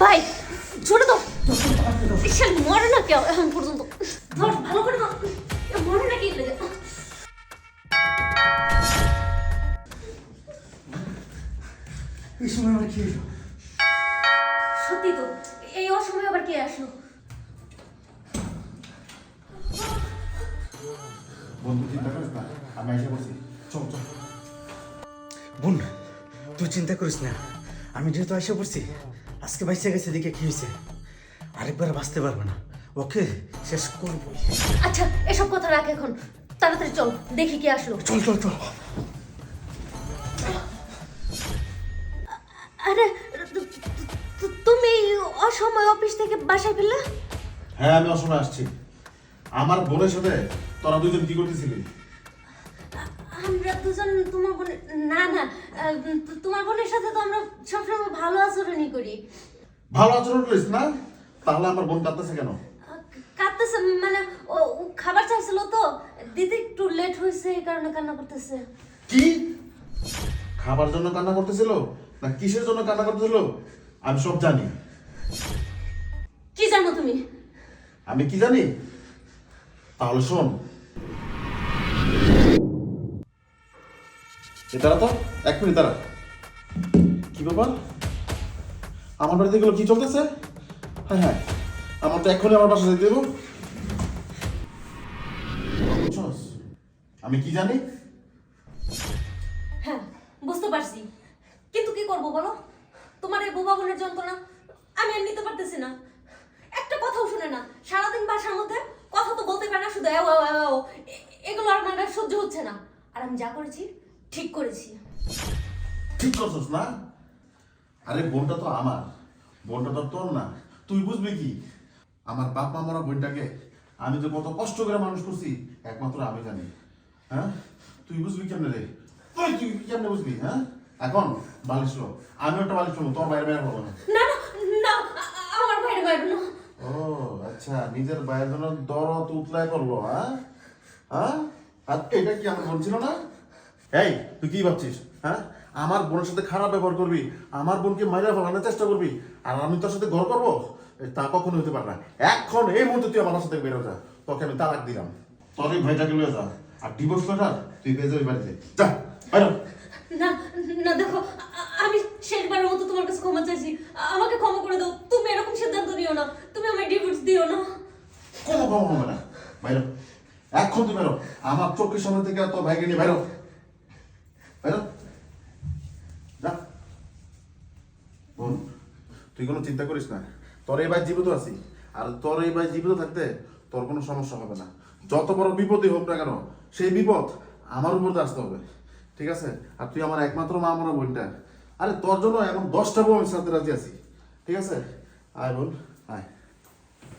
ভাই ছোট তো। বিশাল মরে না কেউ এখন পর্যন্ত। ধর ভালো করে ধর। মরে না কি এই সময় আমার কি হলো? সত্যি তো এই অসময়ে আবার কে আসলো? বন্ধু চিন্তা করিস না। আমি এসে বলছি চল চল। বোন তুই চিন্তা করিস না। আমি যেহেতু আইসা পড়ছি আজকে বাইসে গেছে দেখে কি হয়েছে আরেকবার বাঁচতে পারবে না। ওকে শেষ করবই। আচ্ছা এসব কথা রাখ এখন। তাড়াতাড়ি চল দেখি কি আসলো। চল চল চল। আরে তুমি অসময় অফিস থেকে বাসায় ফিরলে? হ্যাঁ আমি অসময় আসছি। আমার বোনের সাথে তোরা দুজন কি করতেছিলি? আমরা দুজন তোমার বোন না না তোমার বোনের সাথে তো আমরা সবসময় ভালো আচরণই করি। ভালো আচরণ করিস না? তাহলে আমার বোন কাঁদতেছে কেন? কাঁদতেছে মানে ও ও খাবার চাইছিল তো। দিদি একটু লেট হয়েছে এই কারণে কান্না করতেছে। কি? খাবার জন্য কান্না করতেছিল? না কিসের জন্য কান্না করতেছিল? আমি সব জানি। কি জানো তুমি? আমি কি জানি? তাহলে শোন এ, দাঁড়া তো, এক মিনিট, দাঁড়া। কি ব্যাপার? আমার বাড়িতে এগুলো কি চলতেছে? হ্যাঁ হ্যাঁ আমার তো এক্ষুনি আমার বাসা যেতে দেবো আমি কি জানি? হ্যাঁ বুঝতে পারছি। কিন্তু কি করব বলো? তোমার এই বোবা বোনের যন্ত্রণা আমি আর নিতে পারতেছি না। একটা কথাও শুনে না, সারাদিন বাসার মধ্যে কথা তো বলতে পারে না, শুধু এগুলো আর আর সহ্য হচ্ছে না। আর আমি যা করেছি ঠিক করেছি। ঠিক করছস না? আরে বোনটা তো আমার। বোনটা তো তোর না। তুই বুঝবি কি? আমার বাপ মা মরা বোনটাকে আমি যে কত কষ্ট করে মানুষ করছি একমাত্র আমি জানি। হ্যাঁ? তুই বুঝবি কেমনে রে? তুই তুই কেমনে বুঝবি হ্যাঁ? এখন বালিশ লো। আমি একটা বালিশ নেব তোর বাইরে বাইরে হব না। না না আমার বাইরে বাইরে না। ও আচ্ছা নিজের বাইরের জন্য দরদ উতলাই করব হ্যাঁ? হ্যাঁ? আর এটা কি আমার বোন ছিল না? এই তুই কি ভাবছিস হ্যাঁ? আমার বোনের সাথে খারাপ ব্যবহার করবি আমার বোনকে মাইরা ফেলানোর চেষ্টা করবি আর আমি তোর সাথে ঘর করব? তা কখনো হতে পারে না। এখন এই মুহূর্তে তুই আমার সাথে বেরো যা তোকে আমি তালাক দিলাম। তোর এই ভাইটাকে লয়ে যা। আর ডিভোর্স লেটার তুই পেয়ে যাবি বাড়িতে। যা বাইরো না না দেখো আমি শেষবারের মতো তোমার কাছে ক্ষমা চাইছি। আমাকে ক্ষমা করে দাও তুমি এরকম সিদ্ধান্ত নিও না। তুমি আমায় ডিভোর্স দিও না। কোনো কম হবে না। বাইরো এখন তুই বেরো। আমার চোখের সামনে থেকে তোর ভাইকে নিয়ে বাইরো বাইরো যা। তুই কোনো চিন্তা করিস না। তোর ভাই জীবিত আছি। আর তোর ভাই জীবিত থাকতে তোর কোনো সমস্যা হবে না। যত বড় বিপদই হোক না কেন, সেই বিপদ আমার উপর আসতে হবে। ঠিক আছে? আর তুই আমার একমাত্র মা, আমার বোনটা। আরে, তোর জন্য এখন দশটা বউ আমি সাথে রাজি আছি। ঠিক আছে? আয় বোন, আয়।